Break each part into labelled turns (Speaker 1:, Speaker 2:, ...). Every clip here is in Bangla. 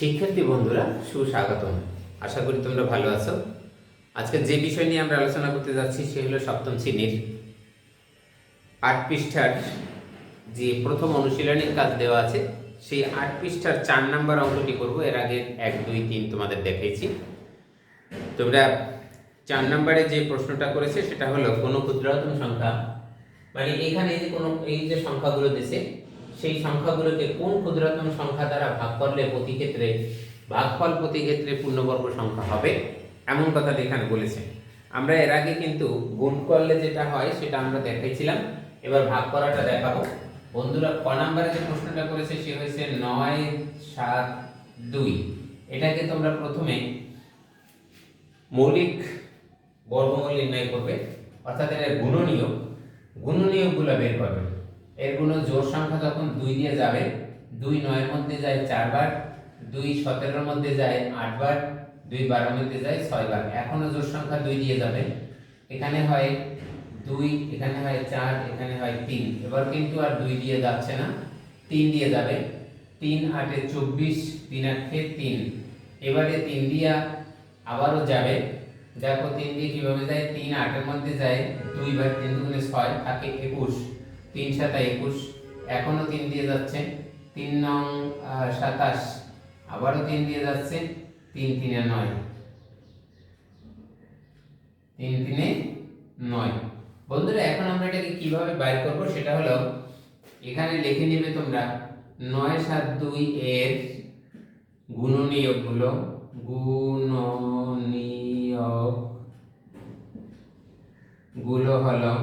Speaker 1: শিক্ষার্থী বন্ধুরা, সুস্বাগতম। আশা করি তোমরা ভালো আছো। আজকে যে বিষয় নিয়ে আমরা আলোচনা করতে যাচ্ছি, সে হলো সপ্তম শ্রেণির আট পৃষ্ঠার যে প্রথম অনুশীলনের কাজ দেওয়া আছে, সেই আট পৃষ্ঠার চার নাম্বার অঙ্কটি করব। এর আগে এক, দুই, তিন তোমাদের দেখিয়েছি তোমরা চার নাম্বারে যে প্রশ্নটা করেছে, সেটা হলো, কোনো ক্ষুদ্রতম সংখ্যা মানে এখানে যে কোনো, এই যে সংখ্যাগুলো দিছে সেই সংখ্যাগুলোকে কোন ক্ষুদ্রতম সংখ্যা দ্বারা ভাগ করলে প্রতি ক্ষেত্রে, ভাগফল প্রতি ক্ষেত্রে পূর্ণবর্গ সংখ্যা হবে? এমন কথা এখানে বলেছে। আমরা এর আগে কিন্তু গুণ করলে যেটা হয়, সেটা আমরা দেখাইছিলাম। এবার ভাগ করাটা দেখাবো। বন্ধুরা, ক নাম্বারে যে প্রশ্নটা করেছে, সে হয়েছে নয় সাত দুই। এটাকে তোমরা প্রথমে মৌলিক বর্গমূল নির্ণয় করবে, অর্থাৎ এর গুণনীয় গুণনীয়গুলো বের করবে। এর গুণ জোড় সংখ্যা যখন দুই দিয়ে যাবে, দুই নয়ের মধ্যে যায় চারবার, দুই সতেরোর মধ্যে যায় আটবার, দুই বারোর মধ্যে যায় ছয়বার। এখনও জোড় সংখ্যা দুই দিয়ে যাবে। এখানে হয় দুই, এখানে হয় চার, এখানে হয় তিন। এবার কিন্তু আর দুই দিয়ে যাচ্ছে না, তিন দিয়ে যাবে। তিন আটে চব্বিশ, তিন আটে তিন। এবারে তিন দিয়া আবারও যাবে। দেখো তিন দিয়ে কীভাবে যায়? তিন আটের মধ্যে যায়, দুইবার তিন দুগুণে ছয়, থাকে একুশ। তিন সাতা একুশ, এখনও তিন দিয়ে যাচ্ছে তিন নং সাতাশ, আবারও তিন দিয়ে যাচ্ছে তিন তিনে নয়। তিন তিনে নয়। বন্ধুরা, এখন আমরা এটাকে কীভাবে বাইর করব সেটা হলো, এখানে লিখে নেবে তোমরা, নয় সাত দুই এর গুণনীয়কগুলো গুণনীয়কগুলো হলো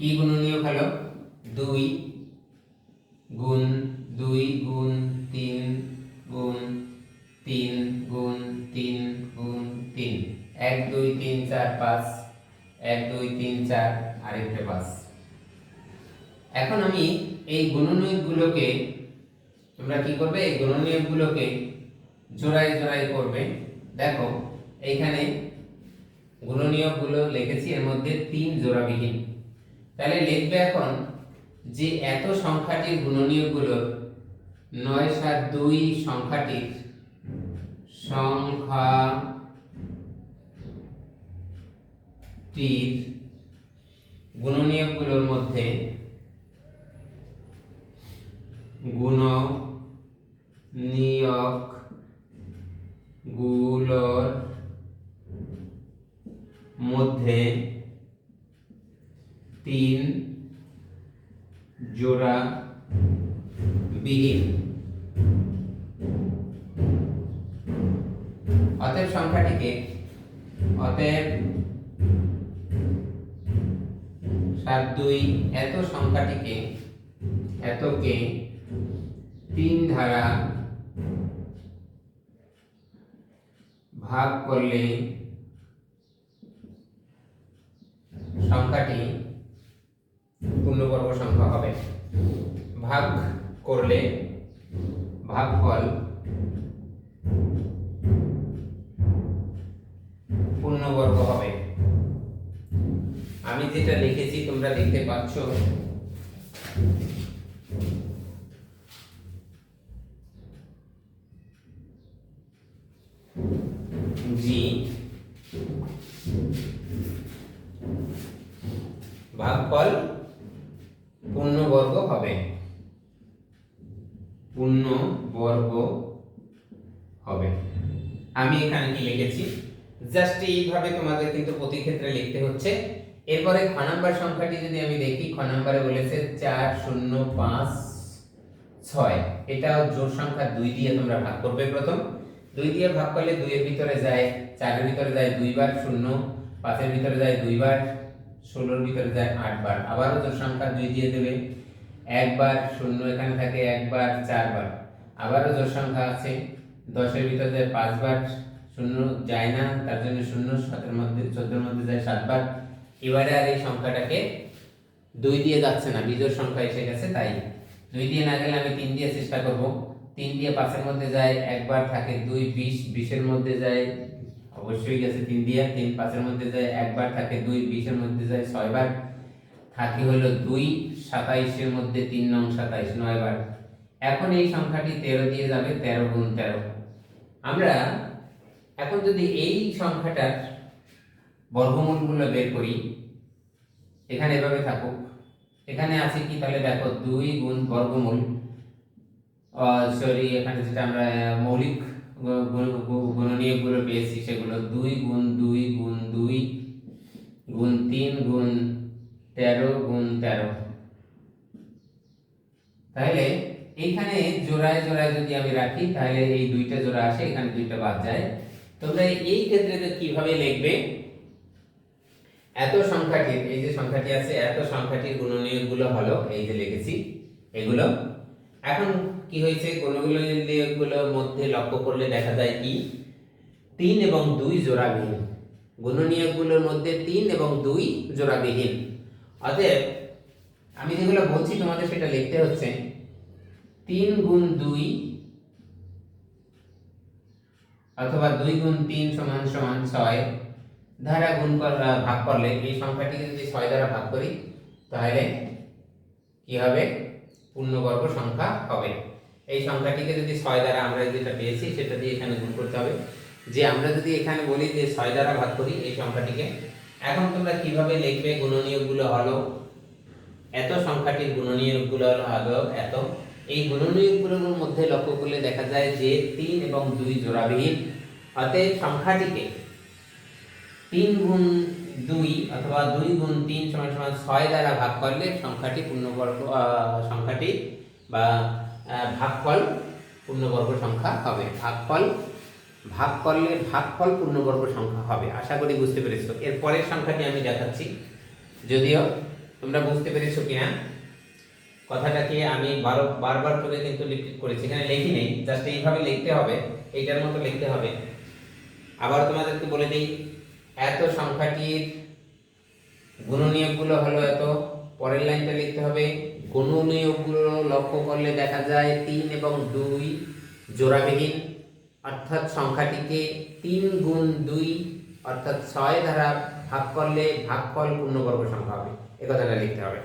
Speaker 1: কি গুণনীয়ক হলো দুই গুণ দুই গুণ, তিন গুণ তিন গুণ তিন গুণ, তিন। এক, দুই, তিন, চার, পাঁচ। এক, দুই, তিন, চার, আরেকটা পাঁচ। এখন আমি এই গুণনীয়কগুলোকে তোমরা কি করবে? এই গুণনীয়কগুলোকে জোড়াই জোড়াই করবে। দেখো, এইখানে গুণনীয়কগুলো লিখেছি, এর মধ্যে তিন জোড়াবিহীন। তাহলে লিখবে এখন যে এত সংখ্যাটির গুণনীয়কগুলোর নয় সাত দুই সংখ্যাটির সংখ্যাটির গুণনীয়কগুলোর মধ্যে গুণ নিয়কগুলোর মধ্যে তিন জোড়া বিহীন। অতএব সংখ্যাটিকে অতএব সাত দুই এত সংখ্যাটিকে এতকে তিন ধারা ভাগ করলে সংখ্যাটি পূর্ণবর্গ সংখ্যা হবে। ভাগ করলে ভাগফল পূর্ণবর্গ হবে। আমি যেটা লিখেছি, তোমরা দেখতে পাচ্ছ। জি ভাগফল পূর্ণবর্গ হবে পূর্ণবর্গ হবে আমি এখানে কি লিখেছি? জাস্ট এইভাবে তোমাদের কিন্তু প্রতি ক্ষেত্রে লিখতে হচ্ছে। এরপরে খ নাম্বার সংখ্যাটি যদি আমি দেখি, খ নাম্বারে বলেছে চার, শূন্য, পাঁচ, ছয়। এটাও জোড় সংখ্যা দুই দিয়ে তোমরা ভাগ করবে প্রথম। দুই দিয়ে ভাগ করলে দুইয়ের ভিতরে যায়, চারের ভিতরে যায় দুইবার, শূন্য, পাঁচের ভিতরে যায় দুইবার, ষোলোর ভিতরে যায় আটবার। আবারও জোর সংখ্যা দুই দিয়ে দেবে। একবার, শূন্য এখানে থাকে একবার, চারবার। আবারও জোর সংখ্যা আছে, দশের ভিতরে যায় পাঁচবার শূন্য যায় না, তার জন্য শূন্য, সাতের মধ্যে, চোদ্দের মধ্যে যায় সাতবার এবারে আর এই সংখ্যাটাকে দুই দিয়ে যাচ্ছে না, বিজোড় সংখ্যা এসে গেছে, তাই দুই দিয়ে না গেলে আমি তিন দিয়ে চেষ্টা করব। তিন দিয়ে পাঁচের মধ্যে যায়, একবার থাকে দুই, বিশ, বিশের মধ্যে যায়, অবশ্যই গেছে তিন দিয়ে। তিন, পাঁচের মধ্যে যায়, একবার থাকে দুই, বিশের মধ্যে যায় ছয়বার থাকে হলো দুই, সাতাইশের মধ্যে তিন নং সাতাইশ নয়বার এখন এই সংখ্যাটি তেরো দিয়ে যাবে, তেরো গুণ তেরো। আমরা এখন যদি এই সংখ্যাটার বর্গমূলগুলো বের করি, এখানে এভাবে থাকুক। এখানে আছে কি? তাহলে দেখো দুই গুণ বর্গমূল। সরি এখানে যেটা আমরা মৌলিক গুণনীয়কগুলো পেয়েছি, সেগুলো দুই গুণ দুই গুণ দুই গুণ তিন গুণ তেরো গুণ তেরো। তাহলে এইখানে জোড়ায় জোড়ায় যদি আমি রাখি, তাহলে এই দুইটা জোড়া আসে, এখানে দুইটা বাদ যায়। তোমরা এই ক্ষেত্রে কীভাবে লিখবে? এত সংখ্যাটির, এই যে সংখ্যাটি আছে, এত সংখ্যাটির গুণনীয়কগুলো হলো, এই যে লিখেছি, এগুলো। এখন কি হয়েছে? গুণনীয়কগুলোর মধ্যে লক্ষ্য করলে দেখা যায় কি? তিন এবং দুই জোড়াবিহীন। গুণনীয়কগুলোর মধ্যে তিন এবং দুই জোড়াবিহীন। অতএব, আমি যেগুলো বলছি, তোমাদের সেটা লিখতে হচ্ছে। তিন গুণ দুই অথবা দুই গুণ তিন সমান সমান ছয় দ্বারা গুণ কর- ভাগ করলে, এই সংখ্যাটিকে যদি ছয় দ্বারা ভাগ করি, তাহলে কি হবে? পূর্ণবর্গ সংখ্যা হবে। এই সংখ্যাটিকে যদি ছয় দ্বারা আমরা যেটা পেয়েছি, সেটা দিয়ে এখানে গুণ করতে হবে। যে আমরা যদি এখানে বলি যে ছয় দ্বারা ভাগ করি, এই সংখ্যাটিকে, এখন তোমরা কীভাবে লিখবে গুণনীয়কগুলো হলো? এত সংখ্যাটির গুণনীয়কগুলো হলো এত? এই গুণনীয়কগুলোর মধ্যে লক্ষ্য করলে দেখা যায় যে তিন এবং দুই জোড়াবিহীন। অতএব সংখ্যাটিকে তিন গুণ দুই অথবা দুই গুণ তিন সমান সমান ছয় দ্বারা ভাগ করলে সংখ্যাটি পূর্ণবর্গ সংখ্যাটি বা ভাগফল পূর্ণবর্গ সংখ্যা হবে। ভাগফল ভাগ করলে ভাগফল পূর্ণবর্গ সংখ্যা হবে। আশা করি বুঝতে পেরেছ। এর পরের সংখ্যাটি আমি দেখাচ্ছি। যদিও তোমরা বুঝতে পেরেছ কিনা কথাটাকে আমি বারো, বারবার করে কিন্তু রিপিট করেছি। এখানে লিখি নেই জাস্ট এইভাবে লিখতে হবে, এইটার মতো লিখতে হবে। আবার তোমাদেরকে বলে দিই, এত সংখ্যাটির গুণনীয়কগুলো হলো এত, পরের লাইনটা লিখতে হবে, গুণনীয়কগুলো লক্ষ্য করলে দেখা যায় তিন এবং দুই জোড়াবিহীন, অর্থাৎ সংখ্যাটিকে তিন গুণ দুই, অর্থাৎ ছয় দ্বারা ভাগ করলে ভাগফল পূর্ণবর্গ সংখ্যা হবে। এ কথাটা লিখতে হবে।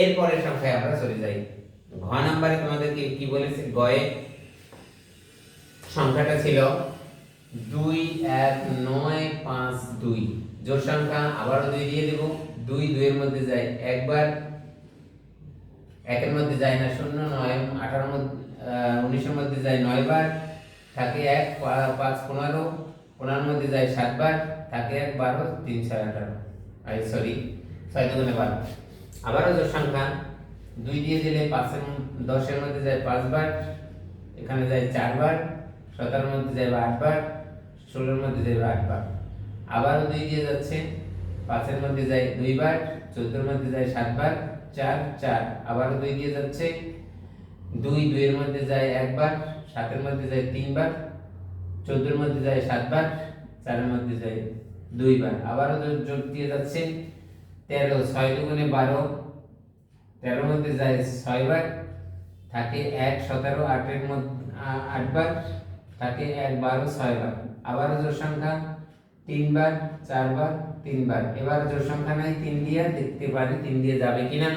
Speaker 1: এরপরের সংখ্যায় আমরা চলে যাই। ঘ নাম্বারে তোমাদেরকে কি বলেছে? গয়ে সংখ্যাটা ছিল দুই, এক, নয়, পাঁচ, দুই। জোর সংখ্যা আবারও দুই দিয়ে দেব। দুই দুইয়ের মধ্যে যায় একবার, একের মধ্যে যায় না, শূন্য, নয়, আঠারোর মধ্যে উনিশের মধ্যে যায় নয় বার থাকে এক পাঁচ, পনেরো। পনেরোর মধ্যে যায় সাতবার, থাকে এক, বারো, তিন ছয় আঠারো। সরি ছয় দুগুণে বারো। আবারও জোর সংখ্যা। দুই দিয়ে দিলে পাঁচের দশের মধ্যে যায় পাঁচবার, এখানে যায় চারবার, সতেরোর মধ্যে যাবে আটবার, ষোলোর মধ্যে যাবে আটবার। আবারও দুই দিয়ে যাচ্ছে, পাঁচের মধ্যে যায় দুইবার, চোদ্দোর মধ্যে যায় সাতবার, চার চার, আবারও দুই দিয়ে যাচ্ছে। দুই, দুইয়ের মধ্যে যায় একবার, সাতের মধ্যে যায় তিনবার, চোদ্দোর মধ্যে যায় সাতবার, চারের মধ্যে যায় দুইবার। আবারও যোগ- দিয়ে যাচ্ছে। তেরো, ছয় দুগুণে বারো তেরোর মধ্যে যায় ছয়বার থাকে এক, সতেরো, আটের মধ্যে আটবার থাকে এক, বারো ছয়বার আবারও জোর সংখ্যা তিনবার চারবার তিনবার এবার জোর সংখ্যা নাই, তিন দিয়ে দেখতে পারি, তিন দিয়ে যাবে কিনা।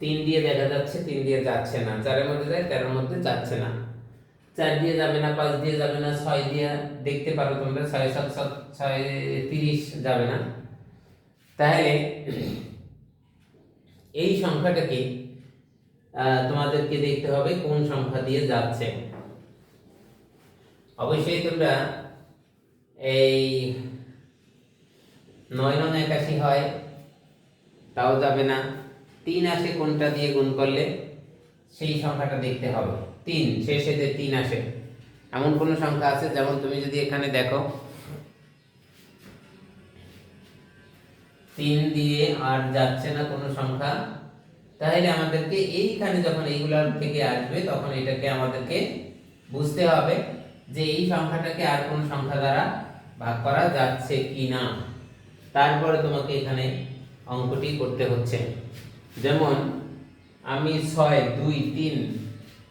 Speaker 1: তিন দিয়ে দেখা যাচ্ছে, তিন দিয়ে যাচ্ছে না। চারের মধ্যে যায়, তেরোর মধ্যে যাচ্ছে না। চার দিয়ে যাবে না, পাঁচ দিয়ে যাবে না, ছয় দিয়ে দেখতে পারো তোমরা, ছয় সাত সাত, ছয় তিরিশ যাবে না। তাহলে এই সংখ্যাটাকে তোমাদেরকে দেখতে হবে কোন সংখ্যা দিয়ে যাচ্ছে। অবশ্যই তোমরা এই নয় নয় একাশি হয়, তাও যাবে না। তিন আসে কোনটা দিয়ে গুণ করলে, সেই সংখ্যাটা দেখতে হবে। তিন, শেষে যে তিন আসে, এমন কোনো সংখ্যা আছে? যেমন তুমি যদি এখানে দেখো তিন দিয়ে আর যাচ্ছে না কোনো সংখ্যা, তাহলে আমাদেরকে এইখানে যখন এইগুলার থেকে আসবে, তখন এটাকে আমাদেরকে বুঝতে হবে যে এই সংখ্যাটাকে আর কোন সংখ্যা দ্বারা ভাগ করা যাচ্ছে কি না তারপরে তোমাকে এখানে অঙ্কটি করতে হচ্ছে। যেমন, আমি ছয়, দুই, তিন,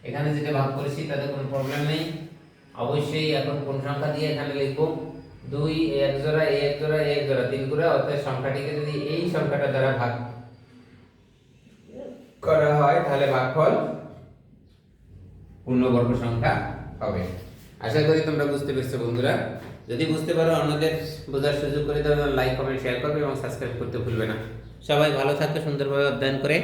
Speaker 1: এখানে যেটা ভাগ করেছি, তাতে কোনো প্রবলেম নেই। অবশ্যই এখন কোন সংখ্যা দিয়ে এখানে লিখব? দুই, এক জোড়া এক জোড়া এক জোড়া, তিন জোড়া অর্থাৎ সংখ্যাটিকে যদি এই সংখ্যাটা দ্বারা ভাগ করা হয়, তাহলে ভাগফল পূর্ণবর্গ সংখ্যা হবে। আশা করি তোমরা বুঝতে পেরেছ বন্ধুরা। যদি বুঝতে পারো অন্যদের বোঝার সুযোগ করে দেবে লাইক কমেন্ট শেয়ার করবে এবং সাবস্ক্রাইব করতে ভুলবে না। সবাই ভালো থাকবে সুন্দরভাবে অধ্যয়ন করে।